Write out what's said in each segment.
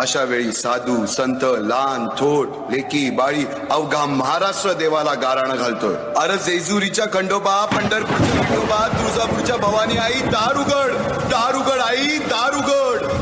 अशा वेळी साधू संत लहान थोट लेकी बाळी अवघा महाराष्ट्र देवाला गाराणं घालतोय. अरे जेजुरीच्या खंडोबा पंढरपूरच्या खंडोबा तुळजापूरच्या भवानी आई दार उघड दार उघड आई दार उघड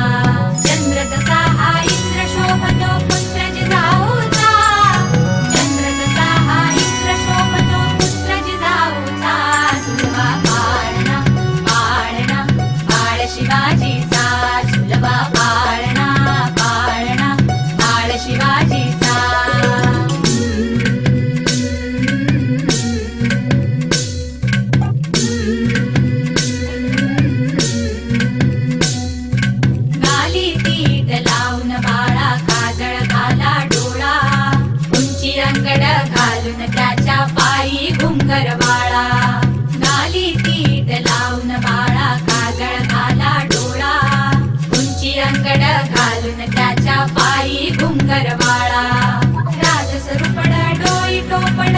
दगड घालून त्याच्या पायी घुंगर बाळा राजसरूपड डोई टोपड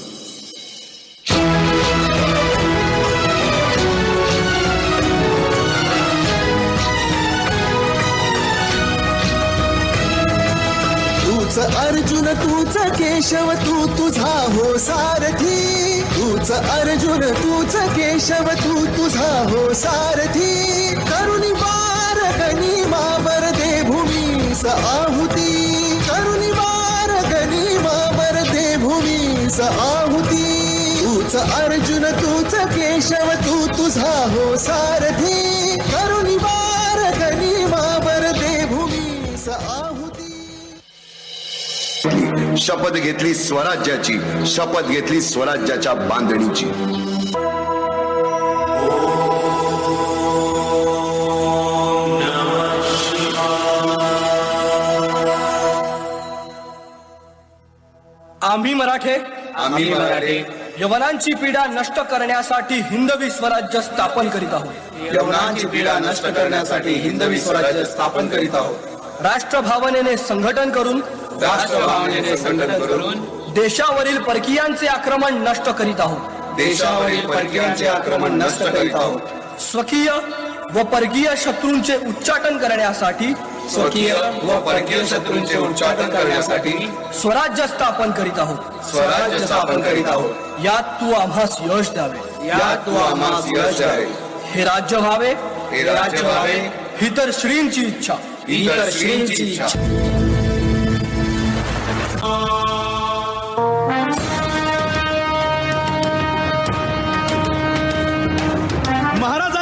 अर्जुन तूच केशव तू तुझा हो सारथी. तूच अर्जुन तूच केशव तू तुझा हो सारथी. करुणी वार मावर दे भूमीस आहुती. करुणी वार मावर दे भूमीस आहुती. तूच अर्जुन तूच केशव तू तुझा हो सारथी. शपथ घेतली स्वराज्याची शपथ घेतली स्वराज्याच्या बांधणीची. आम्ही मराठे आम्ही मराठे. यवनांची पीडा नष्ट करण्यासाठी हिंदवी स्वराज्य स्थापन करीत आहोत. यवनांची पीडा नष्ट करण्यासाठी हिंदवी स्वराज्य स्थापन करीत आहोत. राष्ट्रभावनेने संघटन करून राष्ट्रभावनेने संघटन करून देशावरील परकीयांचे आक्रमण नष्ट करीत आहोत. देशावरील परकीयांचे आक्रमण नष्ट करीत आहोत. स्वकीय व परकीय शत्रूंचे उच्चाटन करण्यासाठी स्वकीय व परकीय शत्रूंचे उच्चाटन करण्यासाठी स्वराज्य स्थापन करीत आहोत. स्वराज्य स्थापन करीत आहोत. यात तू आम्हास यश द्यावे. यात तू आम्हास यश द्यावे. हे राज्य व्हावे. हे राज्य व्हावे. ही तर श्रींची इच्छा. ही तर श्रींची इच्छा.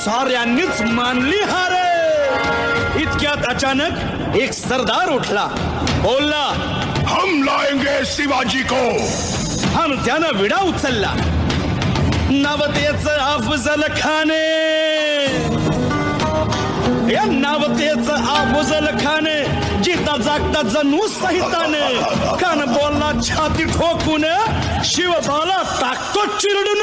साऱ्यांनीच मानली हार. इतक्यात अचानक एक सरदार उठला. बोलला हम लाएंगे शिवाजी को. हम त्यानं विडा उचलला. नवतेच अफजल खाने. या नावतेच अफजल खाने. जिता जागता जणू सहिताने कान बोलला छाती ठोकून शिवबाला टाकतो चिरडून.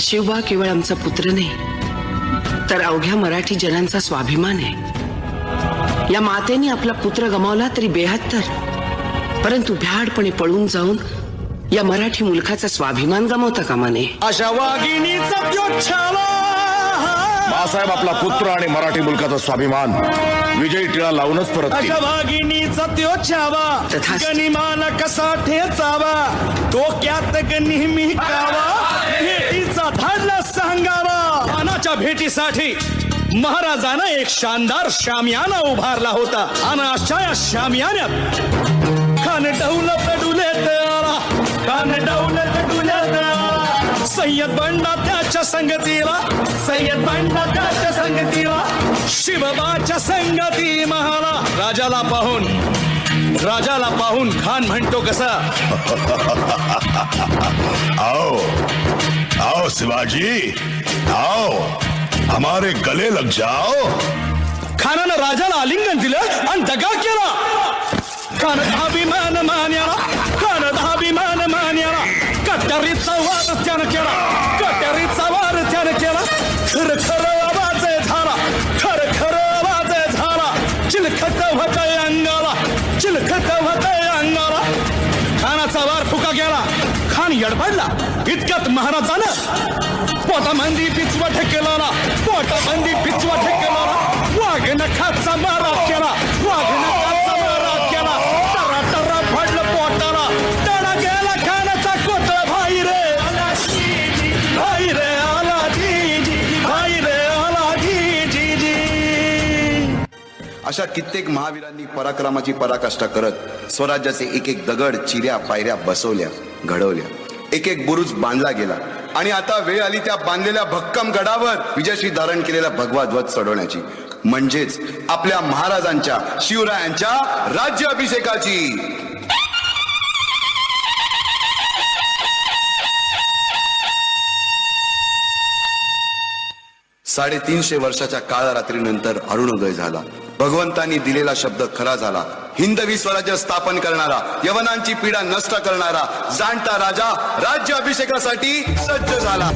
शिवबा केवळ आमचा पुत्र नाही तर अवघ्या मराठी जनांचा स्वाभिमान आहे या मातेने आपला पुत्र गमावला तरी बेहत्तर परंतु भ्याडपणे पळून जाऊन या मराठी मुलखाचा स्वाभिमान गमावता कामा नये अशा बाळासाहेब आपला पुत्र आणि मराठी मुलकाचा स्वाभिमान विजयी टिळा लावूनच परत अशा केला. वाघिणीचा त्यो छावा तथास्तु. गनिमाला कसा ठेचावा डोक्यात नेहमी कावा भेटीचा धाडला सांगावा. अनाच्या भेटीसाठी महाराजानं एक शानदार शामियाना उभारला होता. आणि अशा या शामियान्यात खान डौलत डुलेत आला खान डौलत सय्यद बंडा त्याच्या संगतीला. सय्यद बंडा त्याच्या संगतीला. शिवबाच्या संगती महाला. राजाला पाहून राजाला पाहून खान म्हणतो कसा? आओ आओ शिवाजी आओ हमारे गले लग जाओ। खानानं राजाला आलिंगन दिलं आणि दगा केला। खान अभिमान मान्याला खान अभिमान मान्याला कट्यारीचा वार त्यानं केला कट्यारीचा वार त्यानं केला। खर खर आवाज झाला खर खर आवाज झाला। चिलखत होत अंगाला चिलखत होत अंगाला। खानाचा वार फुका गेला खान यडबडला इतक्यात महाराजानं पोटामंदी पिचवा ठेकेला पोटामंदी पिचवा ठेकेला वाघ नखाचा मारा केला वाघ नखाचा मारा केला. टरा टरा फाडलं पोटाला. टणा गेला खाण्याचा कोतळा. भाई रे भाई रे आला जी जी भाई रे आला जी जी जी अशा कित्येक महावीरांनी पराक्रमाची पराकाष्ठा करत स्वराज्याचे एक एक दगड चिऱ्या पायऱ्या बसवल्या घडवल्या. एक एक बुरुज बांधला गेला. आणि आता वेळ आली त्या बांधलेल्या भक्कम गडावर विजयश्री धारण केलेला भगवा ध्वज चढवण्याची म्हणजेच आपल्या महाराजांच्या शिवरायांच्या राज्याभिषेकाची साडेतीनशे वर्षाच्या काळ रात्रीनंतर अरुणोदय झाला. भगवंतांनी दिलेला शब्द खरा झाला. हिंदवी स्वराज्य स्थापन करणारा यवनांची पीडा नष्ट करणारा जाणता राजा राज्य अभिषेकासाठी सज्ज झाला.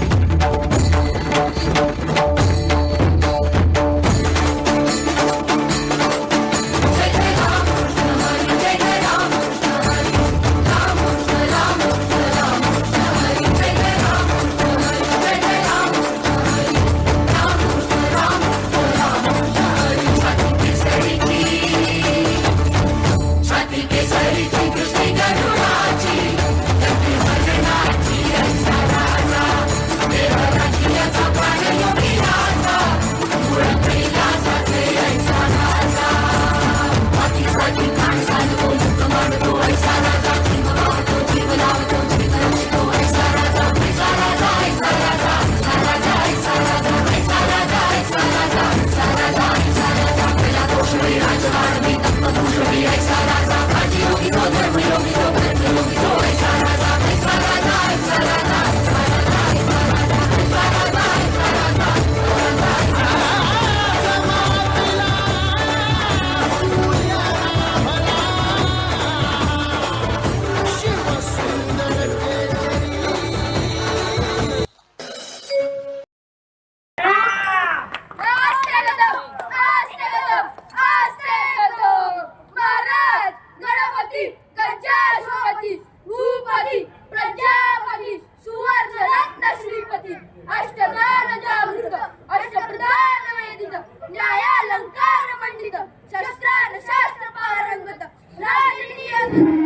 Amen.